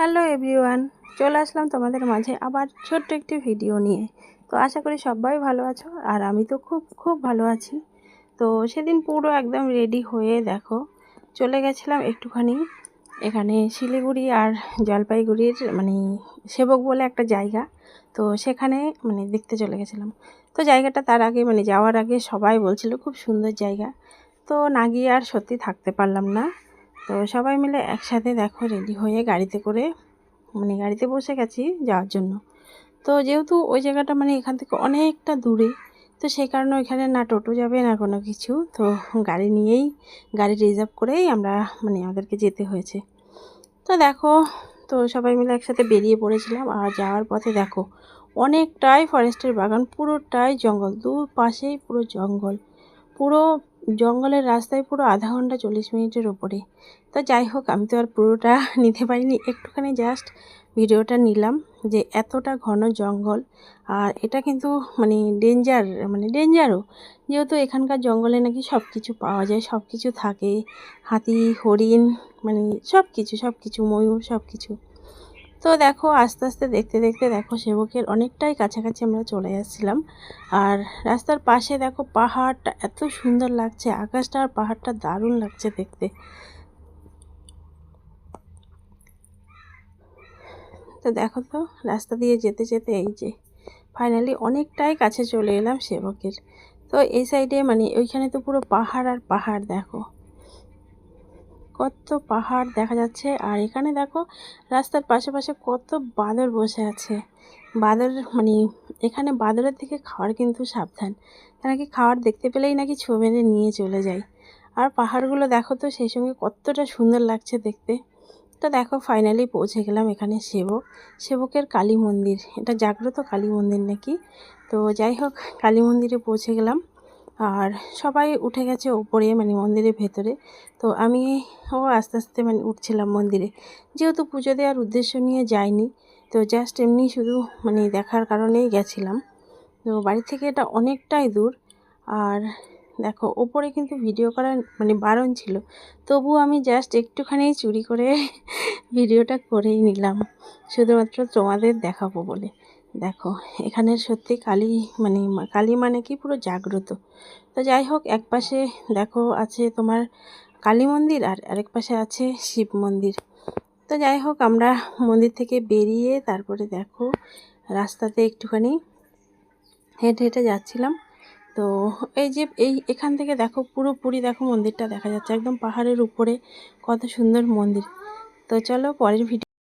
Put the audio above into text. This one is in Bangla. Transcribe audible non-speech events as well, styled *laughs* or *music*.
হ্যালো এভরিওয়ান, চলে আসলাম তোমাদের মাঝে আবার ছোট্ট একটি ভিডিও নিয়ে। তো আশা করি সবাই ভালো আছো আর আমি তো খুব খুব ভালো আছি। তো সেদিন পুরো একদম রেডি হয়ে দেখো, চলে গেছিলাম একটুখানি এখানে শিলিগুড়ি আর জলপাইগুড়ির মানে সেবক বলে একটা জায়গা। তো সেখানে মানে দেখতে চলে গেছিলাম। তো জায়গাটা তার আগে মানে যাওয়ার আগে সবাই বলছিল খুব সুন্দর জায়গা। তো না গিয়ে আর সত্যি থাকতে পারলাম না। তো সবাই মিলে একসাথে দেখো রেডি হয়ে গাড়িতে করে মানে গাড়িতে বসে গেছি যাওয়ার জন্য। তো যেহেতু ওই জায়গাটা মানে এখান থেকে অনেকটা দূরে, তো সেই কারণে ওইখানে না টোটো যাবে না কোনো কিছু। তো গাড়ি নিয়েই, গাড়ি রিজার্ভ করেই আমরা মানে আমাদেরকে যেতে হয়েছে। তো দেখো, তো সবাই মিলে একসাথে বেরিয়ে পড়েছিলাম আর যাওয়ার পথে দেখো, অনেকটাই ফরেস্টের বাগান, পুরোটাই জঙ্গল দু পাশেই পুরো জঙ্গল, পুরো জঙ্গলের রাস্তায় পুরো আধা ঘণ্টা চল্লিশ মিনিটের ওপরে তো যাই হোক, আমি তো আর পুরোটা *laughs* নিতে পারিনি। একটুখানি জাস্ট ভিডিওটা নিলাম যে এতটা ঘন জঙ্গল, আর এটা কিন্তু মানে ডেঞ্জার মানে ডেঞ্জারও যেহেতু এখানকার জঙ্গলে নাকি সব কিছু পাওয়া যায় সব কিছু থাকে। হাতি, হরিণ মানে সব কিছু সব কিছু ময়ূর সব কিছু তো দেখো, আস্তে আস্তে দেখতে দেখতে দেখো সেবকের অনেকটাই কাছাকাছি আমরা চলে যাচ্ছিলাম। আর রাস্তার পাশে দেখো পাহাড়টা এত সুন্দর লাগছে, আকাশটা আর পাহাড়টা দারুণ লাগছে দেখতে। তো দেখো তো, রাস্তা দিয়ে যেতে যেতে এই যে ফাইনালি অনেকটাই কাছে চলে এলাম সেবকের। তো এই সাইডে মানে ওইখানে তো পুরো পাহাড় আর পাহাড় দেখো। কত পাহাড় দেখা যাচ্ছে। আর এখানে দেখো, রাস্তার পাশে পাশে কত বাঁদর বসে আছে। বাঁদর মানে এখানে বাঁদরের থেকে খাওয়ার কিন্তু সাবধান। তারা কি খাওয়ার দেখতে পেলেই নাকি ছো মেরে নিয়ে চলে যায়? আর পাহাড়গুলো দেখো তো, সেই সঙ্গে কতটা সুন্দর লাগছে দেখতে। তো দেখো ফাইনালি পৌঁছে গেলাম এখানে সেবক। সেবকের কালী মন্দির। এটা জাগ্রত কালী মন্দির নাকি? তো যাই হোক, কালী মন্দিরে পৌঁছে গেলাম। আর সবাই উঠে গেছে ওপরে মানে মন্দিরের ভেতরে। তো আমি ও আস্তে আস্তে মানে উঠছিলাম মন্দিরে। যেহেতু পুজো দেওয়ার উদ্দেশ্য নিয়ে যাইনি, তো জাস্ট এমনি শুধু মানে দেখার কারণেই গেছিলাম। তো বাড়ি থেকে এটা অনেকটাই দূর। আর দেখো, ওপরে কিন্তু ভিডিও করার মানে বারণ ছিল। তবু আমি জাস্ট একটুখানি চুরি করে *laughs* ভিডিওটা করেই নিলাম। শুধুমাত্র তোমাদের দেখাবো বলে। দেখো এখানের সত্যি কালী মানে কালী মানে কি? পুরো জাগ্রত। তো যাই হোক, এক পাশে দেখো আছে তোমার কালী মন্দির আর আরেক পাশে আছে শিব মন্দির। তো যাই হোক, আমরা মন্দির থেকে বেরিয়ে তারপরে দেখো রাস্তাতে একটুখানি হেঁটে হেঁটে যাচ্ছিলাম। তো এই যে, এই এখান থেকে দেখো পুরোপুরি দেখো মন্দিরটা দেখা যাচ্ছে। একদম পাহাড়ের উপরে, কত সুন্দর মন্দির। তো চলো পরের ভিডিও